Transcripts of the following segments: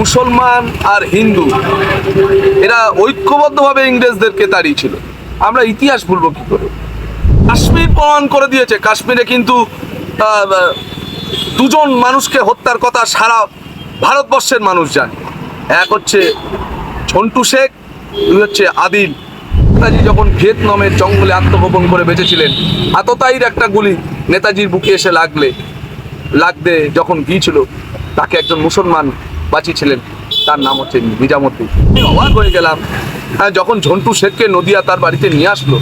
মুসলমান আর হিন্দু, এরা ঐক্যবদ্ধভাবে ইংরেজদেরকে তাড়িয়েছিল আমরা ইতিহাস ভুলবো কি করে? কাশ্মীর প্রমাণ করে দিয়েছে। কাশ্মীরে কিন্তু দুজন মানুষকে হত্যার কথা সারা ভারতবর্ষের মানুষ জানে। এক হচ্ছে ঝন্টু শেখ, দুই হচ্ছে আদিল। নেতাজি যখন ভিয়েতনামের জঙ্গলে আত্মগোপন করে বেঁচেছিলেন, আততায়ীর একটা গুলি নেতাজির বুকে এসে লাগলে, লাগতে যখন গিয়েছিল, তাকে একজন মুসলমান বাঁচিয়েছিলেন তার নাম হচ্ছে আমি অবাক হয়ে গেলাম। হ্যাঁ যখন ঝন্টু শেখকে নদিয়া তার বাড়িতে নিয়ে আসলো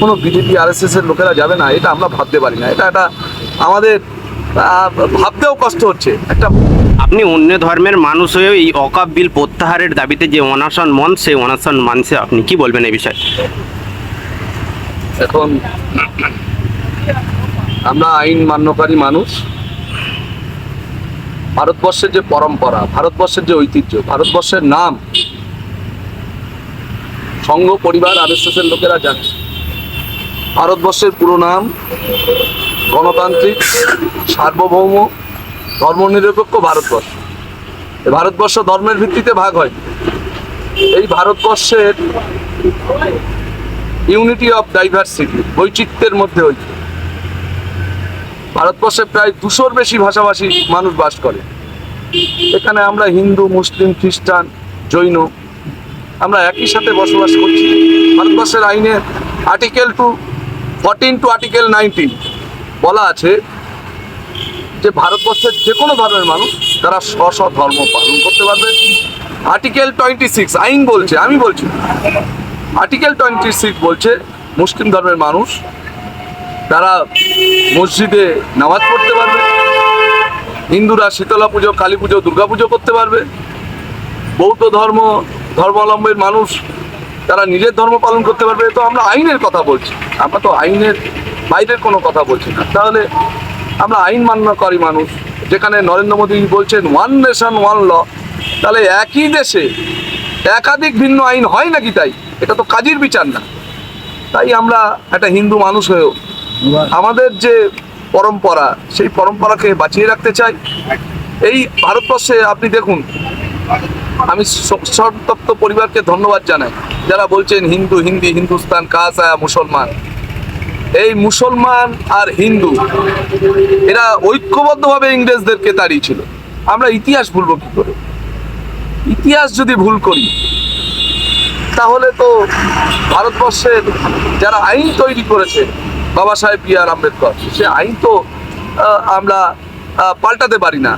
কোনো বিজেপি আর এস এর লোকেরা যাবে না এটা আমরা ভাবতে পারি না। এটা একটা আমাদের ভাবতেও কষ্ট হচ্ছে। একটা আপনি অন্য ধর্মের মানুষ হয়েও এই অকাপ বিল প্রত্যাহারের দাবিতে যে অনাশন মন সেই অনাশন মানছে আপনি। কি বলবেন এই বিষয়ে? এখন আমরা আইন মান্যকারী মানুষ। ভারতবর্ষের যে পরম্পরা, ভারতবর্ষের যে ঐতিহ্য, ভারতবর্ষের নাম সংঘ, পরিবার আর এর লোকেরা জানে। ভারতবর্ষের পুরো নাম গণতান্ত্রিক, সার্বভৌম, ধর্মনিরপেক্ষ ভারতবর্ষ। ভারতবর্ষ ধর্মের ভিত্তিতে ভাগ হয়। এই ভারতবর্ষের ইউনিটি অফ ডাইভার্সিটি, বৈচিত্র্যের মধ্যে ঐক্য। ভারতবর্ষে প্রায় দুশোর বেশি ভাষাভাষী মানুষ বাস করে। এখানে আমরা হিন্দু, মুসলিম, খ্রিস্টান, জৈন, আমরা একই সাথে বসবাস করছি। ভারতবর্ষের আইনে article two fourteen two article nineteen বলা আছে যে ভারতবর্ষের যে কোনো ধর্মের মানুষ তারা স্ব স্ব ধর্ম পালন করতে পারবে। আর্টিকেল টোয়েন্টি সিক্স আইন বলছে, আমি বলছি আর্টিকেল টোয়েন্টি সিক্স বলছে মুসলিম ধর্মের মানুষ তারা মসজিদে নামাজ পড়তে পারবে। হিন্দুরা শীতলা পুজো কালী পুজো দুর্গা পুজো করতে পারবে। বৌদ্ধ ধর্ম ধর্মাবলম্বীর মানুষ তারা নিজের ধর্ম পালন করতে পারবে। তো আমরা আইনের কথা বলছি। আমরা তো আইনের বাইরের কোনো কথা বলছি না। তাহলে আমরা আইন মান্যকারী মানুষ যেখানে নরেন্দ্র মোদী বলছেন ওয়ান নেশন ওয়ান ল তাহলে একই দেশে একাধিক ভিন্ন আইন হয় নাকি তাই? এটা তো কাজের বিচার না। তাই আমরা একটা হিন্দু মানুষ হয়েও আমাদের যে পরম্পরা, সেই পরম্পরাকে বাঁচিয়ে রাখতে চাই। এই ভারতবর্ষে আপনি দেখুন, আমি সন্তপ্ত পরিবারকে ধন্যবাদ জানাই। যারা বলছেন হিন্দু, হিন্দি, হিন্দুস্তান কাসা মুসলমান। এই মুসলমান আর হিন্দু, এরা ঐক্যবদ্ধভাবে ইংরেজদেরকে তাড়িয়েছিল। আমরা ইতিহাস ভুলব কি করে? ইতিহাস যদি ভুল করি, তাহলে তো ভারতবর্ষের যারা আইন তৈরি করেছে বাবা সাহেব বি আর আম্বেদকর। সে আইন তো আমরা পাল্টাতে পারি না।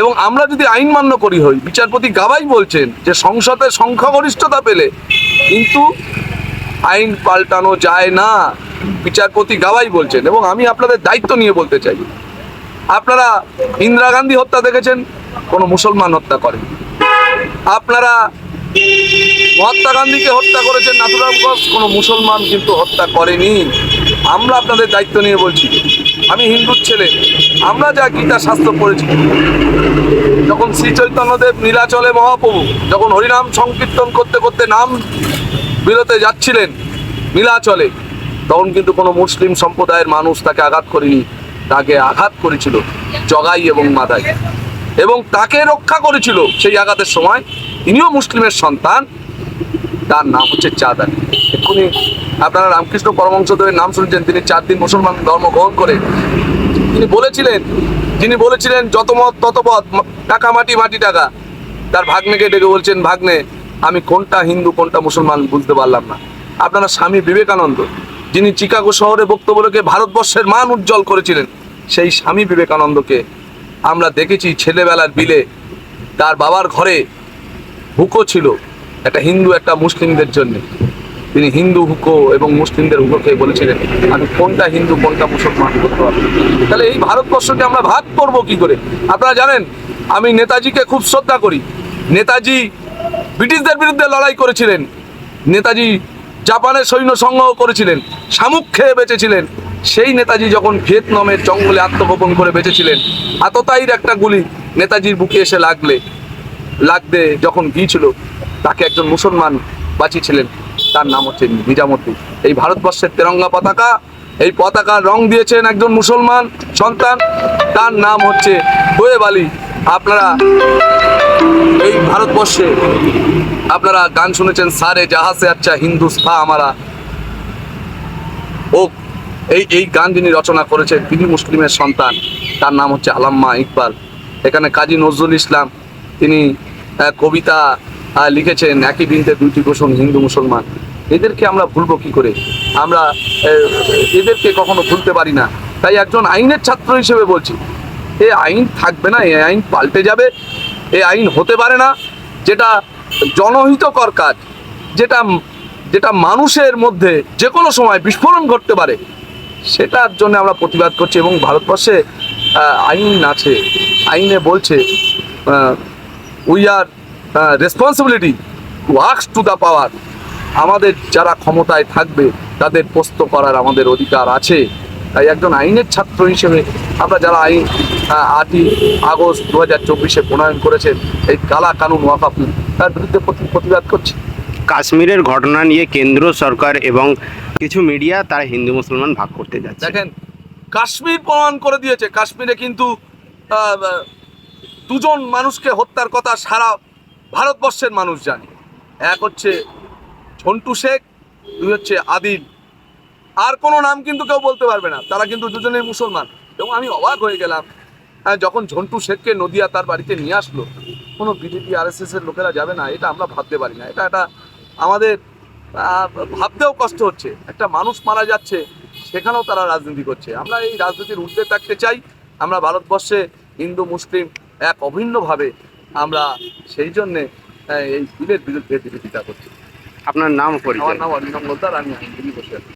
এবং আমরা যদি আইন মান্য করি হই, বিচারপতি গাবাই বলছেন যে সংসদের সংখ্যাগরিষ্ঠতা পেলে কিন্তু আইন পাল্টানো যায় না, বিচারপতি গাবাই বলছেন। এবং আমি আপনাদের দায়িত্ব নিয়ে বলতে চাই। আপনারা ইন্দিরা গান্ধী হত্যা দেখেছেন, কোনো মুসলমান হত্যা করেন। আপনারা মহাত্মা গান্ধীকে হত্যা করেছেন, নাথুরাম ঘোষ, কোনো মুসলমান কিন্তু হত্যা করেনি। আমরা আপনাদের দায়িত্ব নিয়ে বলছি, আমি হিন্দুর ছেলে, আমরা যা গীতা শাস্ত্র পড়েছি। যখন শ্রী চৈতন্যদেব নীলাচলে মহাপ্রভু, যখন হরিনাম সংকীর্তন করতে করতে নাম বিরতে যাচ্ছিলেন নীলাচলে, তখন কিন্তু কোনো মুসলিম সম্প্রদায়ের মানুষ তাকে আঘাত করেনি, তাকে আঘাত করেছিল জগাই এবং মাদাই। এবং তাকে রক্ষা করেছিল সেই আঘাতের সময়। তিনিও মুসলিমের সন্তান তার নাম হচ্ছে চাঁদ আলী এক্ষুনি আপনারা রামকৃষ্ণ পরমংসদেবের নাম শুনছেন, তিনি চার দিন মুসলমান ধর্ম গ্রহণ করে। তিনি বলেছিলেন তিনি বলেছিলেন, যত মত, তত পথ, টাকা, মাটি মাটি, টাকা। তার ভাগ্নেকে ডেকে বলছেন, ভাগ্নে, আমি কোনটা হিন্দু, কোনটা মুসলমান বুঝতে পারলাম না। আপনারা স্বামী বিবেকানন্দ, যিনি চিকাগো শহরে বক্তব্য রেখে ভারতবর্ষের মান উজ্জ্বল করেছিলেন, সেই স্বামী বিবেকানন্দকে আমরা দেখেছি ছেলেবেলার বিলে। তার বাবার ঘরে হুকো ছিল একটা হিন্দু, একটা মুসলিমদের জন্য। তিনি হিন্দু হুকো এবং মুসলিমদের হুকোকে বলেছিলেন, আমি কোনটা হিন্দু, কোনটা মুসলমান করতে পারব? তাহলে এই ভারতবর্ষকে আমরা ভাগ করব কি করে? আপনারা জানেন, আমি নেতাজিকে খুব শ্রদ্ধা করি। নেতাজি ব্রিটিশদের বিরুদ্ধে লড়াই করেছিলেন। নেতাজি জাপানের সৈন্য সংগ্রহ করেছিলেন, শামুক খেয়ে বেঁচেছিলেন। সেই নেতাজি যখন ভিয়েতনামের জঙ্গলে আত্মগোপন করে বেঁচেছিলেন, আততায়ীর একটা গুলি নেতাজির বুকে এসে লাগলে, লাগতে যখন গিয়েছিল তাকে একজন মুসলমান বাঁচিয়েছিলেন। তার নাম হচ্ছে নিজামুদ্দিন। এই ভারতবর্ষের তেরঙ্গা পতাকা, এই পতাকার রং দিয়েছেন একজন মুসলমান সন্তান। তার নাম হচ্ছে দোয়েব আলী। আপনারা এই ভারতবর্ষে আপনারা গান শুনেছেন, সারে জাহাসে আচ্ছা হিন্দুস্তা আমারা। ও, এই এই গান যিনি রচনা করেছেন, তিনি মুসলিমের সন্তান। তার নাম হচ্ছে আলাম্মা ইকবাল। এখানে কাজী নজরুল ইসলাম, তিনি কবিতা লিখেছেন, একই বৃন্তে দুইটি কোষণ হিন্দু, মুসলমান। এদেরকে আমরা ভুলবো কি করে? আমরা এদেরকে কখনো ভুলতে পারি না। তাই একজন আইনের ছাত্র হিসেবে বলছি, এ আইন থাকবে না, এ আইন পাল্টে যাবে, এ আইন হতে পারে না। যেটা জনহিতকর কাজ, যেটা যেটা মানুষের মধ্যে যে কোনো সময় বিস্ফোরণ ঘটতে পারে, সেটার জন্য আমরা প্রতিবাদ করছি এবং ভারতবর্ষে আইন আছে। আইনে বলছে we are responsibility asks to the power আমাদের যারা ক্ষমতায় থাকবে তাদের পোস্ত করার আমাদের অধিকার আছে। তাই একজন আইনের ছাত্র হিসেবে আমরা যারা আইন আটই আগস্ট দু হাজার চব্বিশে প্রণয়ন করেছেন এই কালা কানুন ওয়াকাফ তার বিরুদ্ধে প্রতি- প্রতিবাদ করছি। কাশ্মীরের ঘটনা নিয়ে কেন্দ্র সরকার এবং কিছু মিডিয়া তারা হিন্দু মুসলমান ভাগ করতে যাচ্ছে। দেখেন কাশ্মীর প্রমাণ করে দিয়েছে। কাশ্মীরে কিন্তু দুজন মানুষকে হত্যার কথা সারা ভারতবর্ষের মানুষ জানে। এক হচ্ছে ঝন্টু শেখ দুই হচ্ছে আদিল। আর কোনো নাম কিন্তু কেউ বলতে পারবে না। তারা কিন্তু দুজনেই মুসলমান। এবং আমি অবাক হয়ে গেলাম হ্যাঁ, যখন ঝন্টু শেখকে নদিয়া তার বাড়িতে নিয়ে আসলো কোনো বিজেপি আর এস এর লোকেরা যাবে না এটা আমরা ভাবতে পারি না। এটা একটা আমাদের ভাবতেও কষ্ট হচ্ছে। একটা মানুষ মারা যাচ্ছে সেখানেও তারা রাজনীতি করছে। আমরা এই রাজনীতির ঊর্ধ্বে থাকতে চাই। আমরা ভারতবর্ষে হিন্দু মুসলিম এক অভিন্নভাবে আমরা সেই জন্যে এই বিলের বিরুদ্ধে বিরোধিতা করছি। আপনার নাম আমার নাম অরিন্দম আমি আইনজীবী বসে আছি।